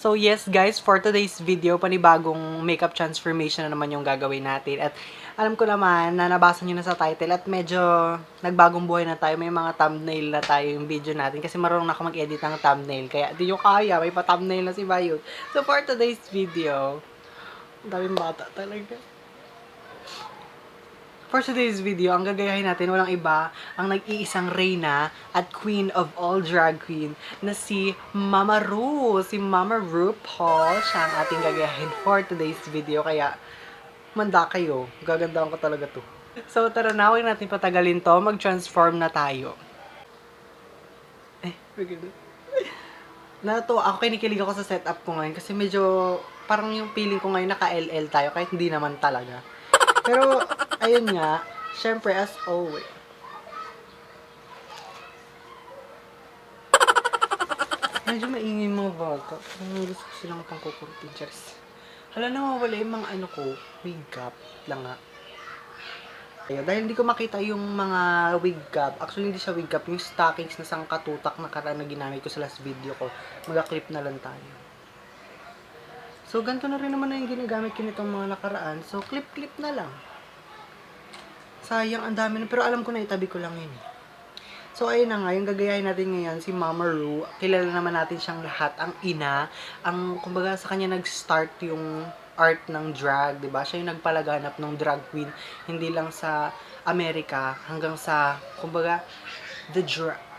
So yes guys, for today's video, panibagong makeup transformation na naman yung gagawin natin. At alam ko naman na nabasa nyo na sa title at medyo nagbagong buhay na tayo. May mga thumbnail na tayo yung video natin kasi marunong na ako mag-edit ng thumbnail. Kaya di nyo kaya, may pa-thumbnail na si Bayot. So for today's video, ang daming bata talaga. For today's video, ang gagayahin natin, walang iba, ang nag-iisang reyna at queen of all drag queen na si Mama Ru. Si Mama Ru Paul. Siya ang ating gagayahin for today's video. Kaya, manda kayo. Gagandaan ko talaga to. So, tara na, huwag natin patagalin to. Mag-transform na tayo. Eh, maganda. Nato, ako kinikilig ako sa setup ko ngayon kasi medyo parang yung feeling ko ngayon naka-LL tayo kahit hindi naman talaga. Pero, ayun nga, syempre, as always. Medyo maingay mga bata. Parang gusto ko silang pang kukurupin. Charis. Hala na wala yung mga ano ko, wig cap lang nga. Ayun, dahil hindi ko makita yung mga wig cap. Actually, hindi siya wig cap. Yung stockings na sangkatutak na karaan na ginamit ko sa last video ko. Mag-clip na lang tayo. So, ganito na rin naman na yung ginagamit ko nitong mga nakaraan. So, clip-clip na lang. Sayang, ang dami na. Pero alam ko na itabi ko lang yun. So, ayun na nga. Yung gagayahin natin ngayon, si Mama Ru. Kilala naman natin siyang lahat. Ang ina. Ang, kumbaga, sa kanya nag-start yung art ng drag, 'di ba? Siya yung nagpalaganap ng drag queen hindi lang sa Amerika hanggang sa kumbaga the drag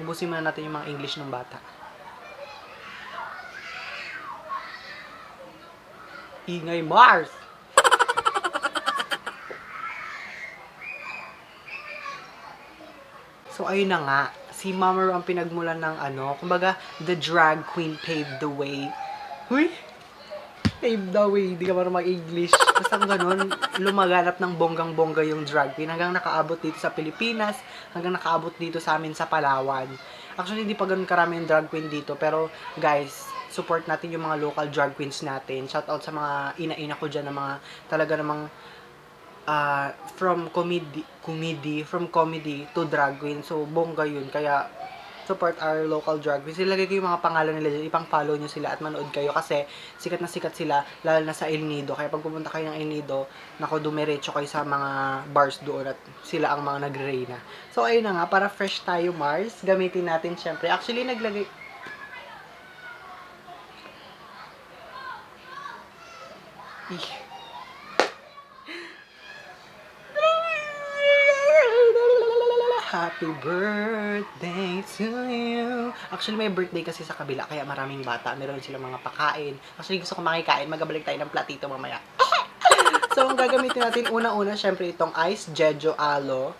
Ubusin muna natin yung mga English ng bata. Ingay Mars! So, ayun na nga. Si Mama ang pinagmulan ng ano. Kumbaga, the drag queen paved the way. Huy! Paved the way. Hindi ka marunong mag-English. Basta ganun, lumaganap ng bonggang-bongga yung drag queen. Hanggang nakaabot dito sa Pilipinas. Hanggang nakaabot dito sa amin sa Palawan. Actually, hindi pa ganun karami yung drag queen dito. Pero, guys, support natin yung mga local drag queens natin. Shout out sa mga ina-ina ko dyan na mga talaga namang uh, from comedy, comedy, from comedy to drag queen. So, bongga yun. Kaya, support our local drag queens. Ilagay ko yung mga pangalan nila dyan. Ipang-follow nyo sila at manood kayo. Kasi, sikat na sikat sila, lalo na sa El Nido. Kaya pag pumunta kayo ng El Nido, nako, dumiretso kayo sa mga bars doon at sila ang mga nagre-reyna. So, ayun na nga, para fresh tayo, Mars, gamitin natin syempre. Actually, naglagay, Ih. Happy birthday to you. Actually, may birthday kasi sa kabila, kaya maraming bata. Meron silang mga pakain. Actually, gusto ko makikain. Magabalik tayo ng platito mamaya. so, ang gagamitin natin, una-una, syempre, itong ice Jejo Alo.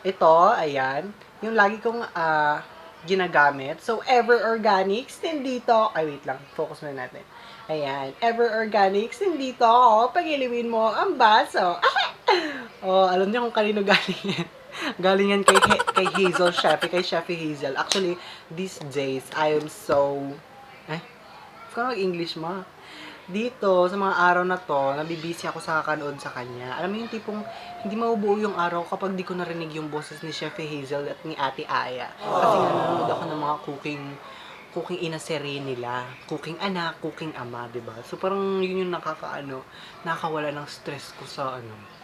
Ito, ayan. Yung lagi kong ah, ginagamit. So, Ever Organics, nandito. Ay, wait lang. Focus muna natin. Ayan. Ever Organics, nandito. Oh, pagiliwin mo ang baso. oh, alam niyo kung kanino galing yan. Galing yan kay, kay Hazel Chefy, kay Chefy Hazel. Actually, these days, I am so... Eh? Kung mag-English ma. Dito, sa mga araw na to, nabibisi ako sa kakanood sa kanya. Alam mo yung tipong, hindi mabubuo yung araw kapag di ko narinig yung boses ni Chef Hazel at ni Ate Aya. Kasi nga nanonood ako ng mga cooking cooking ina serie nila. Cooking anak, cooking ama, 'di ba? So parang yun yung nakakaano, nakakawala ng stress ko sa ano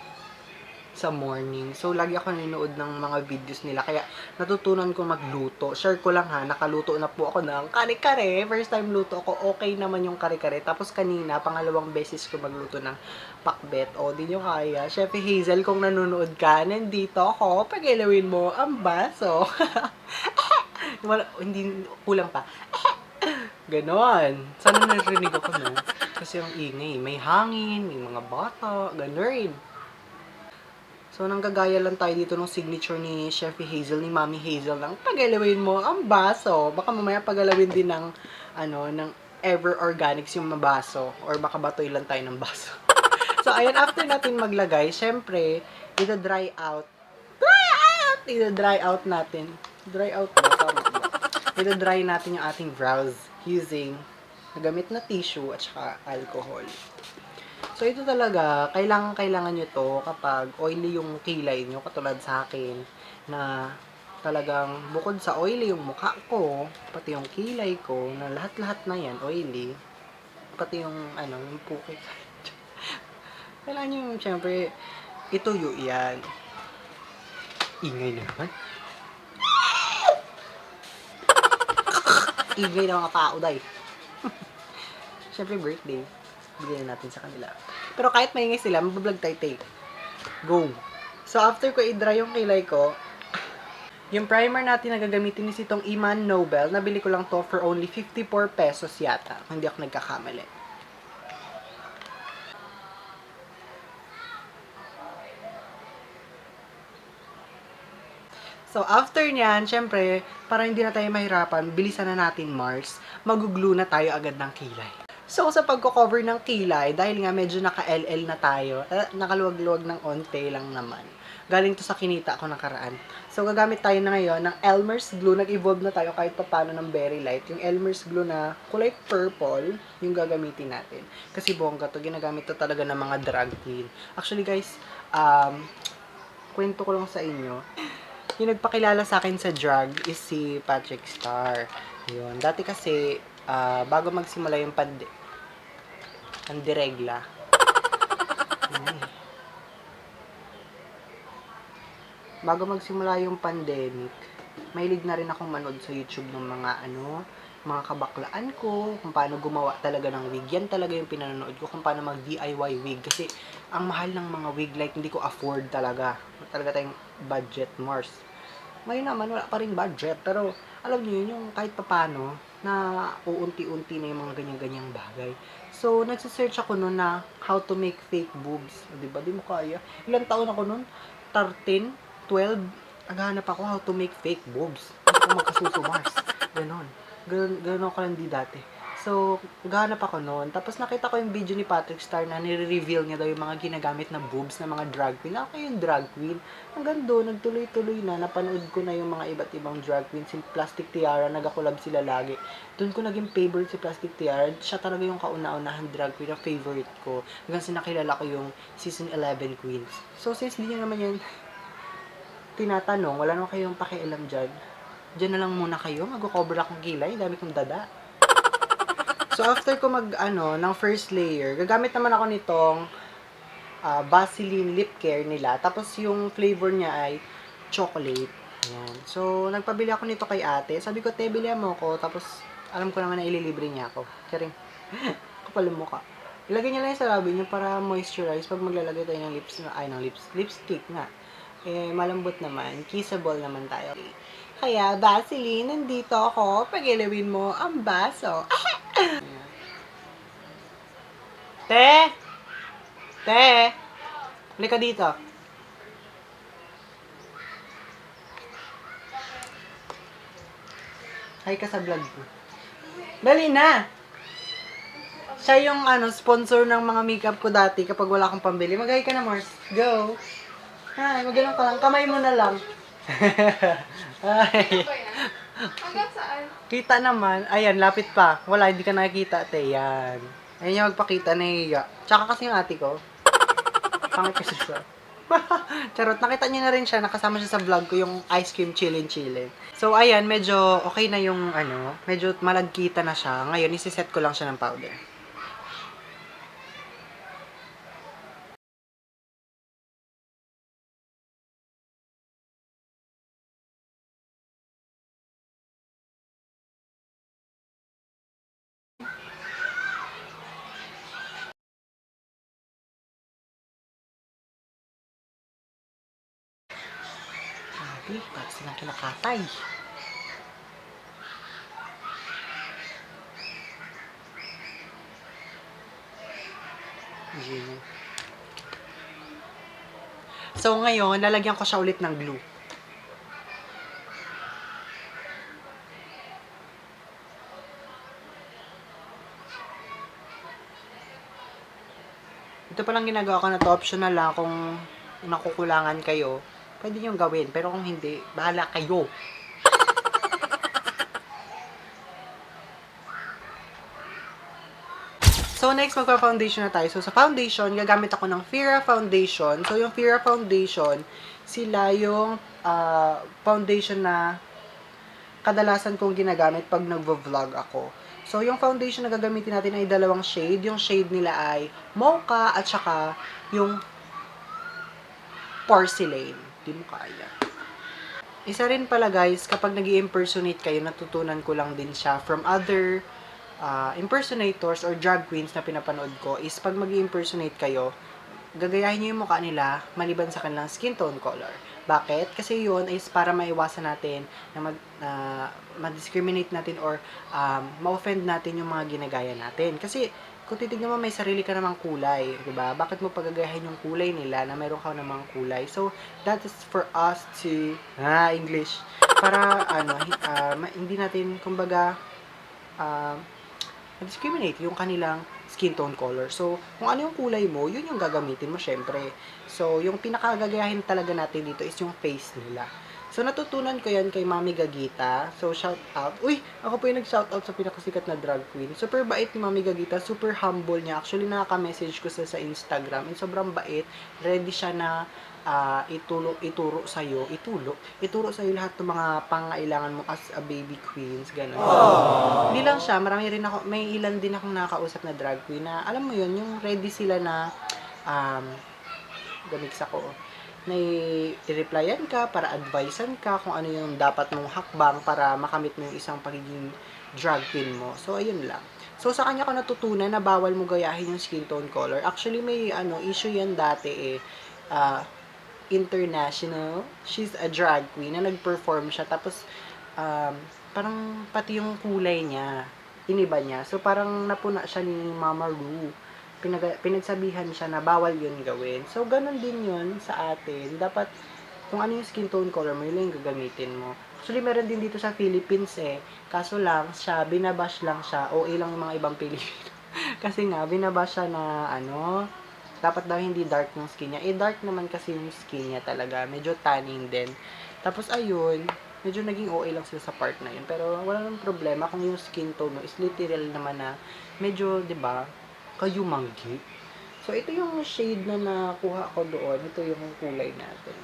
sa morning. So, lagi ako nanonood ng mga videos nila. Kaya, natutunan ko magluto. Share ko lang ha, nakaluto na po ako ng kare-kare. First time luto ako, okay naman yung kare-kare. Tapos kanina, pangalawang beses ko magluto ng pakbet. O, di nyo kaya. Chef Hazel, kung nanonood ka, nandito ako. Pagilawin mo ang baso. Wala, hindi, kulang pa. Ganon. Sana narinig ako, no? Kasi ang ingay. May hangin, may mga bata, ganon. So, nanggagaya lang tayo dito ng signature ni Chef Hazel, ni Mami Hazel ng pagalawin mo ang baso. Baka mamaya pagalawin din ng, ano, ng Ever Organics yung mabaso. Or baka batoy lang tayo ng baso. so, ayan, after natin maglagay, syempre, ito dry out. Dry out! Ito dry out natin. Dry out? Tama ba? Ito dry natin yung ating brows using nagamit na tissue at saka alcohol. So, ito talaga, kailangan, kailangan nyo to kapag oily yung kilay nyo, katulad sa akin, na talagang bukod sa oily yung mukha ko, pati yung kilay ko, na lahat-lahat na yan oily, pati yung ano, yung puki. Kailangan yung, syempre, ituyo yan. Ingay na naman. Ingay na mga tao, day. syempre, birthday. Bigyan natin sa kanila. Pero kahit maingay sila, mabablog tayo, take. Go. So, after ko i-dry yung kilay ko, yung primer natin na gagamitin is itong Iman Nobel. Nabili ko lang to for only 54 pesos yata. Hindi ako nagkakamali. So, after nyan, syempre, para hindi na tayo mahirapan, bilisan na natin Mars, maguglu na tayo agad ng kilay. So, sa pagko-cover ng kilay, dahil nga medyo naka-LL na tayo, eh, nakaluwag-luwag ng onte lang naman. Galing to sa kinita ko nakaraan. So, gagamit tayo na ngayon ng Elmer's Glue. Nag-evolve na tayo kahit papano ng Berry Light. Yung Elmer's Glue na kulay purple, yung gagamitin natin. Kasi bongga to, ginagamit to talaga ng mga drag queen. Actually guys, um, kwento ko lang sa inyo. Yung nagpakilala sa akin sa drag is si Patrick Star. Yun. Dati kasi, ah, bago magsimula yung pandi pandiregla. Ay. Bago magsimula yung pandemic, mahilig na rin akong manood sa YouTube ng mga ano, mga kabaklaan ko, kung paano gumawa talaga ng wig. Yan talaga yung pinanonood ko, kung paano mag DIY wig. Kasi, ang mahal ng mga wig, like, hindi ko afford talaga. Talaga tayong budget Mars. Ngayon naman, wala pa rin budget. Pero, alam niyo yun, yung kahit papano, na uunti-unti na yung mga ganyan-ganyang bagay. So, nagsisearch ako noon na how to make fake boobs. Di ba? Di mo kaya. Ilang taon ako noon? 13, 12. Naghahanap ako how to make fake boobs. Hindi ko magkasuso Mars. Ganon. Ganon, ganon ako lang di dati. So, naghahanap ako noon. Tapos nakita ko yung video ni Patrick Star na nire-reveal niya daw yung mga ginagamit na boobs ng mga drag queen. Ako yung drag queen. Hanggang doon, nagtuloy-tuloy na. Napanood ko na yung mga iba't ibang drag queen. Si Plastic Tiara, nagakolab sila lagi. Doon ko naging favorite si Plastic Tiara. Siya talaga yung kauna-unahang drag queen na favorite ko. Hanggang sinakilala ko yung season 11 queens. So, since di niya naman yan tinatanong, wala naman kayong pakialam dyan. Diyan na lang muna kayo. Mag-cover akong kilay. Dami kong dada. So, after ko mag, ano, ng first layer, gagamit naman ako nitong ah, Vaseline lip care nila. Tapos, yung flavor niya ay chocolate. Ayan. So, nagpabili ako nito kay ate. Sabi ko, te, bilihan mo ko. Tapos, alam ko naman na ililibre niya ako. Karing, kapal yung mukha. Ilagay niya lang yung sa labi niya para moisturize pag maglalagay tayo ng lips, ay, ng lips, lipstick nga. Eh, malambot naman. Kissable naman tayo. Kaya, Vaseline, nandito ako. Pagilawin mo ang baso. Te! Te! Halika dito. Hi ka sa vlog ko. Dali na! Siya yung ano, sponsor ng mga makeup ko dati kapag wala akong pambili. Mag-hi ka na, Mars. Go! Hi, magalang ka lang. Kamay mo na lang. Hi. Hanggang saan? Kita naman. Ayan, lapit pa. Wala, hindi ka nakikita, te. Yan. Ayan yung magpakita na iya. Tsaka kasi yung ate ko. Pangit kasi siya. Charot, nakita niyo na rin siya. Nakasama siya sa vlog ko yung ice cream chillin chillin. So, ayan, medyo okay na yung ano. Medyo malagkita na siya. Ngayon, isiset ko lang siya ng powder. Grabe, bakit silang kinakatay? Gino. So, ngayon, lalagyan ko siya ulit ng glue. Ito palang ginagawa ko na to, optional lang kung nakukulangan kayo pwede nyo gawin. Pero kung hindi, bahala kayo. So, next, magpa-foundation na tayo. So, sa foundation, gagamit ako ng Fira Foundation. So, yung Fira Foundation, sila yung ah, foundation na kadalasan kong ginagamit pag nagvo-vlog ako. So, yung foundation na gagamitin natin ay dalawang shade. Yung shade nila ay mocha at saka yung porcelain. Di mo kaya. Isa rin pala guys, kapag nag impersonate kayo, natutunan ko lang din siya from other uh, impersonators or drag queens na pinapanood ko is pag mag impersonate kayo, gagayahin nyo yung mukha nila maliban sa kanilang skin tone color. Bakit? Kasi yun is para maiwasan natin na mag, na ma-discriminate natin or um, ma-offend natin yung mga ginagaya natin. Kasi kung titignan mo may sarili ka namang kulay, 'di ba? Bakit mo pagagayahin yung kulay nila na meron ka namang kulay? So, that is for us to ah English para ano ma- hindi natin kumbaga ah, discriminate yung kanilang skin tone color. So, kung ano yung kulay mo, yun yung gagamitin mo syempre. So, yung pinakagagayahin talaga natin dito is yung face nila. So, natutunan ko yan kay Mami Gagita. So, shout out. Uy, ako po yung nag-shout out sa pinakasikat na drag queen. Super bait ni Mami Gagita. Super humble niya. Actually, nakaka-message ko sa, sa Instagram. And sobrang bait. Ready siya na ah, ituro, ituro sa'yo. Ituro. Ituro sa'yo lahat ng mga pangailangan mo as a baby queens. Ganun. Hindi lang siya. Marami rin ako, may ilan din akong nakakausap na drag queen na, alam mo yun, yung ready sila na, um, gamix ako, na i-replyan ka para advisean ka kung ano yung dapat mong hakbang para makamit mo yung isang pagiging drag queen mo. So, ayun lang. So, sa kanya ko natutunan na bawal mo gayahin yung skin tone color. Actually, may ano issue yan dati eh. Ah, international. She's a drag queen na nag-perform siya. Tapos, um, parang pati yung kulay niya, iniba niya. So, parang napuna siya ni Mama Ru. Pinag pinagsabihan siya na bawal yun gawin. So, ganun din yun sa atin. Dapat, kung ano yung skin tone color mo, yun yung gagamitin mo. Actually, meron din dito sa Philippines eh. Kaso lang, siya, binabash lang siya. OA lang yung mga ibang Pilipino. kasi nga, binabash siya na, ano, dapat daw hindi dark yung skin niya. Eh, dark naman kasi yung skin niya talaga. Medyo tanning din. Tapos, ayun, medyo naging OA lang sila sa part na yun. Pero, wala nang problema kung yung skin tone mo is literal naman na medyo, di ba, kayumanggi. So, ito yung shade na nakuha ko doon. Ito yung kulay natin.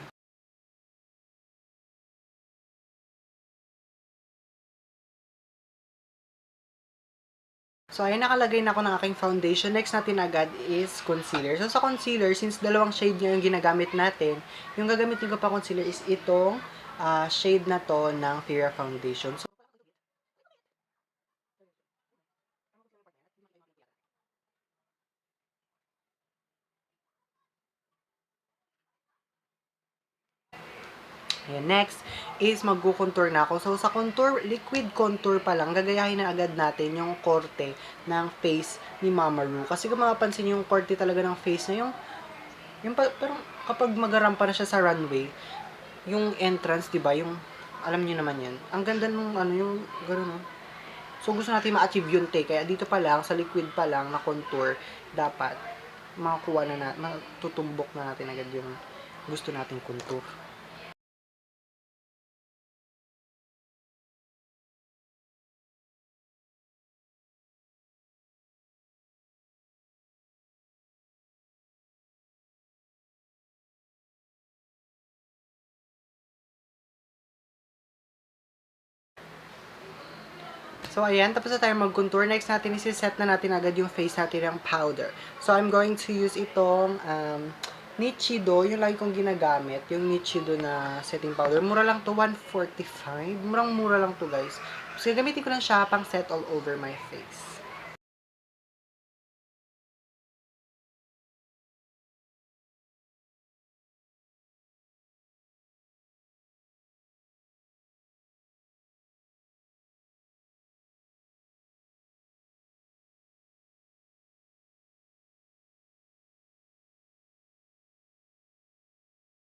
So, ayun, nakalagay na ako ng aking foundation. Next natin agad is concealer. So, sa concealer, since dalawang shade niya yung ginagamit natin, yung gagamitin ko pa concealer is itong ah, shade na to ng Fira Foundation. So, Ayan, next is magko-contour na ako. So, sa contour, liquid contour pa lang, gagayahin na agad natin yung korte ng face ni Mama Ru. Kasi kung mapapansin yung korte talaga ng face na yung, yung pa, parang kapag magarampa na siya sa runway, yung entrance, di ba, yung, alam niyo naman yan, ang ganda nung, ano, yung, gano'n, no? So, gusto natin ma-achieve yun, te. Kaya dito pa lang, sa liquid pa lang, na contour, dapat, makakuha na na, matutumbok na natin agad yung gusto nating contour. So, ayan. Tapos na tayo mag-contour. Next natin, isi-set na natin agad yung face natin ng powder. So, I'm going to use itong um, Nichido. Yung lagi kong ginagamit. Yung Nichido na setting powder. Mura lang to 145. Murang-mura lang to, guys. So, gamitin ko lang siya pang set all over my face.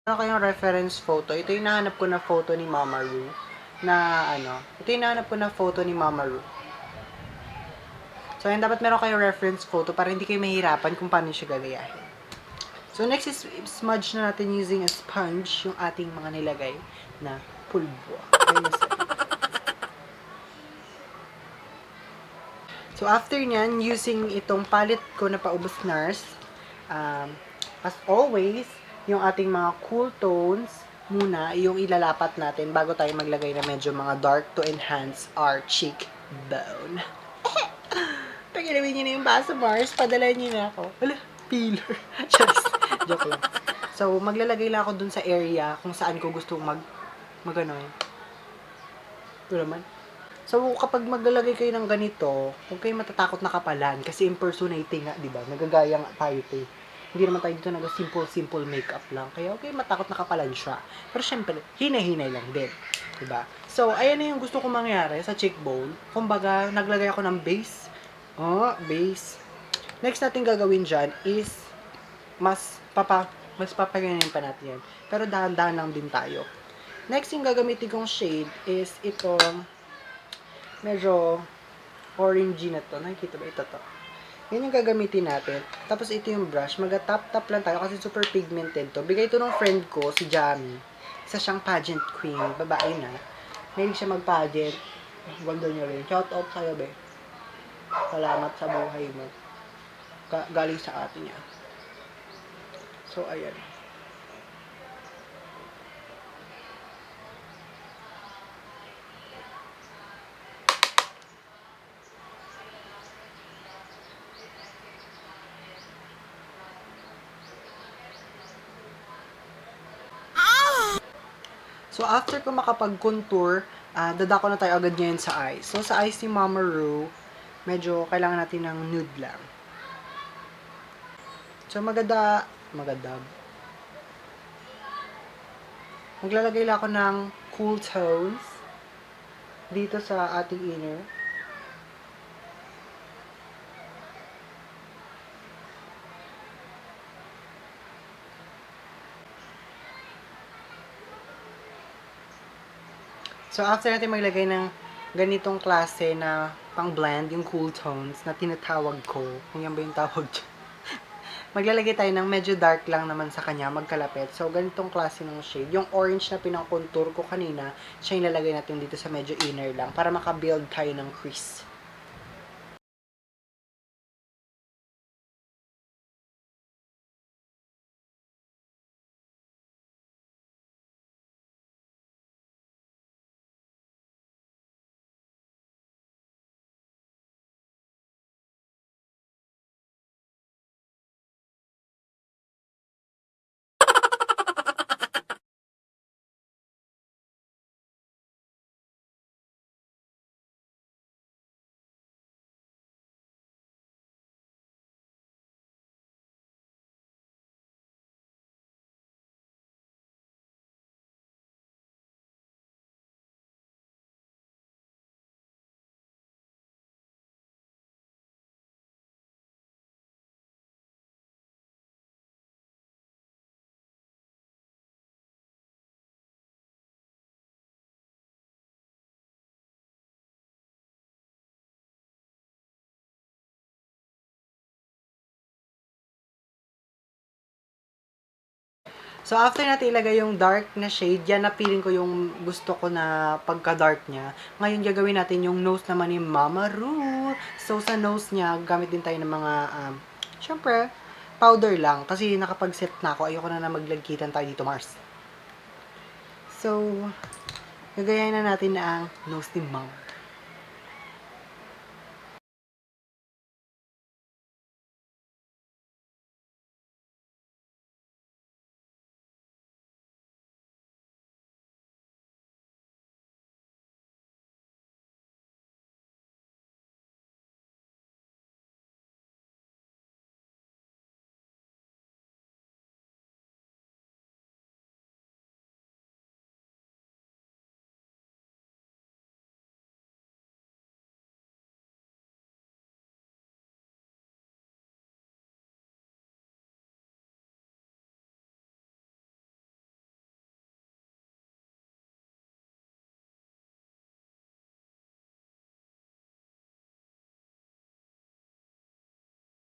Ano kayong reference photo? Ito yung nahanap ko na photo ni Mama Ru. Na ano, ito yung nahanap ko na photo ni Mama Ru. So, yun, dapat meron kayong reference photo para hindi kayo mahirapan kung paano siya gagayahin. So, next is smudge na natin using a sponge yung ating mga nilagay na pulbo. Ayun. So, after nyan, using itong palette ko na paubos nurse, um, as always, yung ating mga cool tones, muna, yung ilalapat natin bago tayo maglagay na medyo mga dark to enhance our cheekbone. Pagilawin niyo na yung baso, Mars. Padala niyo na ako. Wala, peeler. Just, joke lang. So, maglalagay lang ako dun sa area kung saan ko gusto mag, mag ano. Ito naman. So, kapag maglalagay kayo ng ganito, huwag kayong matatakot na kapalan kasi impersonating nga, di ba? Nagagaya nga tayo ito eh. Hindi naman tayo dito nag simple simple makeup lang. Kaya okay, matakot na kapalan siya. Pero syempre, hinay-hinay lang din. di ba? So, ayan na yung gusto kong mangyari sa cheekbone. Kumbaga, naglagay ako ng base. Oh, base. Next natin gagawin dyan is mas papa mas papaganin pa natin yan. Pero dahan-dahan lang din tayo. Next yung gagamitin kong shade is itong medyo orangey na to. Nakikita ba ito to? Yan yung gagamitin natin. Tapos ito yung brush. Maga-tap-tap lang tayo kasi super pigmented to. Bigay ito ng friend ko, si Jamie. Isa siyang pageant queen. Babae na. Mahilig siya mag-pageant. Ganda niya rin. Shout out sa'yo, be. Salamat sa buhay mo. Ga- galing sa atin niya. So, ayan. So, after ko makapag-contour, ah, dadako na tayo agad ngayon sa eyes. So, sa eyes ni Mama Ru, medyo kailangan natin ng nude lang. So, maganda, maganda. Maglalagay lang ako ng cool tones dito sa ating inner. So, after natin maglagay ng ganitong klase na pang blend, yung cool tones na tinatawag ko, kung yan ba yung tawag dyan, maglalagay tayo ng medyo dark lang naman sa kanya, magkalapit. So, ganitong klase ng shade. Yung orange na pinang-contour ko kanina, siya yung lalagay natin dito sa medyo inner lang para makabuild tayo ng crease. So, after natin ilagay yung dark na shade, yan na feeling ko yung gusto ko na pagka-dark niya. Ngayon, gagawin natin yung nose naman ni Mama Ru. So, sa nose niya, gamit din tayo ng mga, um, syempre, powder lang. Kasi nakapag-set na ako. Ayoko na na maglagkitan tayo dito, Mars. So, gagayahin na natin na ang nose ni Mama.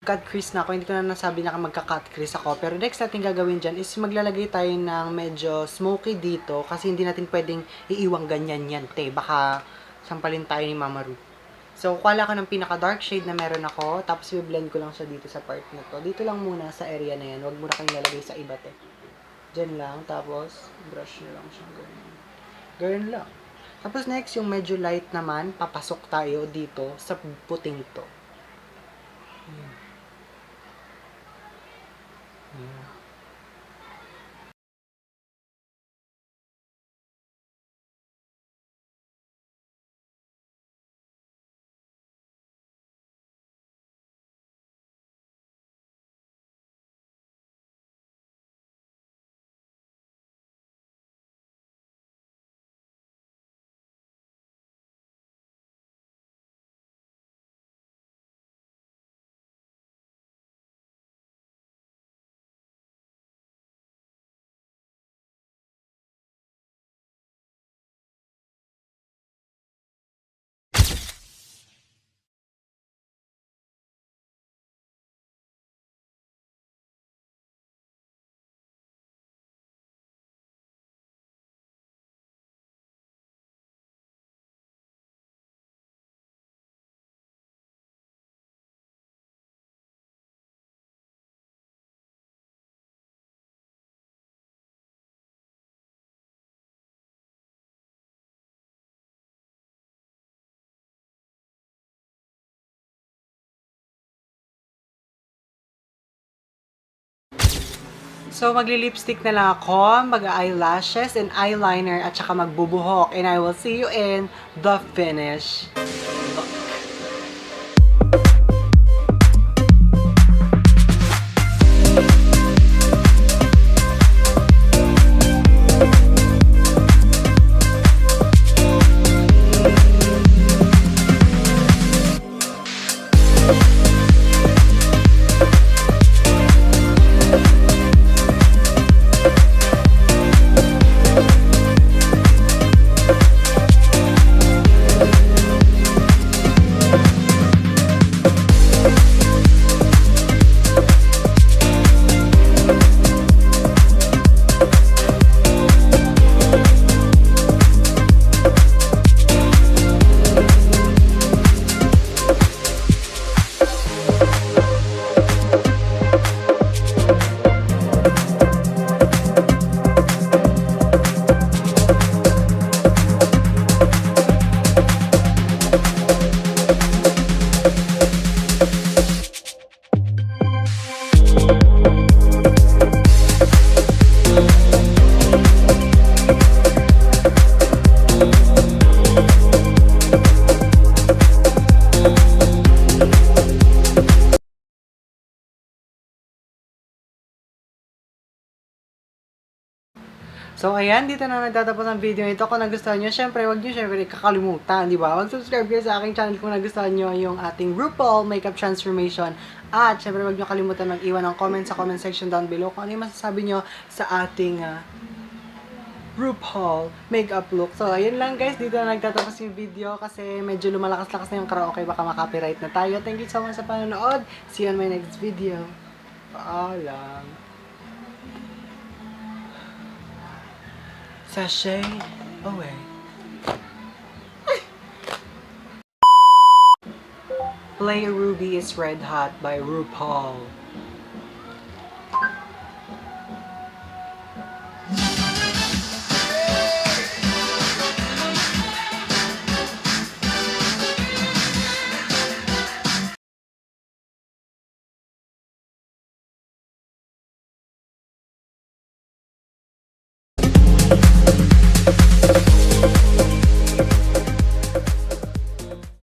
Cut crease na ako. Hindi ko na nasabi na magka-cut crease ako. Pero next natin gagawin dyan is maglalagay tayo ng medyo smoky dito kasi hindi natin pwedeng iiwang ganyan yan, te. Baka sampalin tayo ni Mama Ru. So, kukuha ka ng pinaka-dark shade na meron ako, tapos i-blend ko lang siya dito sa part na to. Dito lang muna sa area na yan. Huwag muna kayong lalagay sa iba, te. Diyan lang, tapos brush nyo lang siya. Ganyan. Ganyan lang. Tapos next, yung medyo light naman, papasok tayo dito sa puting to. So, magli-lipstick na lang ako, mag-eyelashes and eyeliner, at saka magbubuhok. And I will see you in the finish. So, ayan, dito na nagtatapos ang video nito. Kung nagustuhan nyo, syempre, wag nyo syempre kakalimutan, di ba? Mag-subscribe kayo sa aking channel kung nagustuhan nyo yung ating RuPaul Makeup Transformation. At, syempre, wag nyo kalimutan mag-iwan ng comment sa comment section down below kung ano yung masasabi nyo sa ating ah, RuPaul makeup look. So, ayun lang guys. Dito na nagtatapos yung video kasi medyo lumalakas-lakas na yung karaoke. Baka makapiright na tayo. Thank you so much sa panonood. See you on my next video. Paalam. Sashay oh, away. Play Ruby is Red Hot by RuPaul.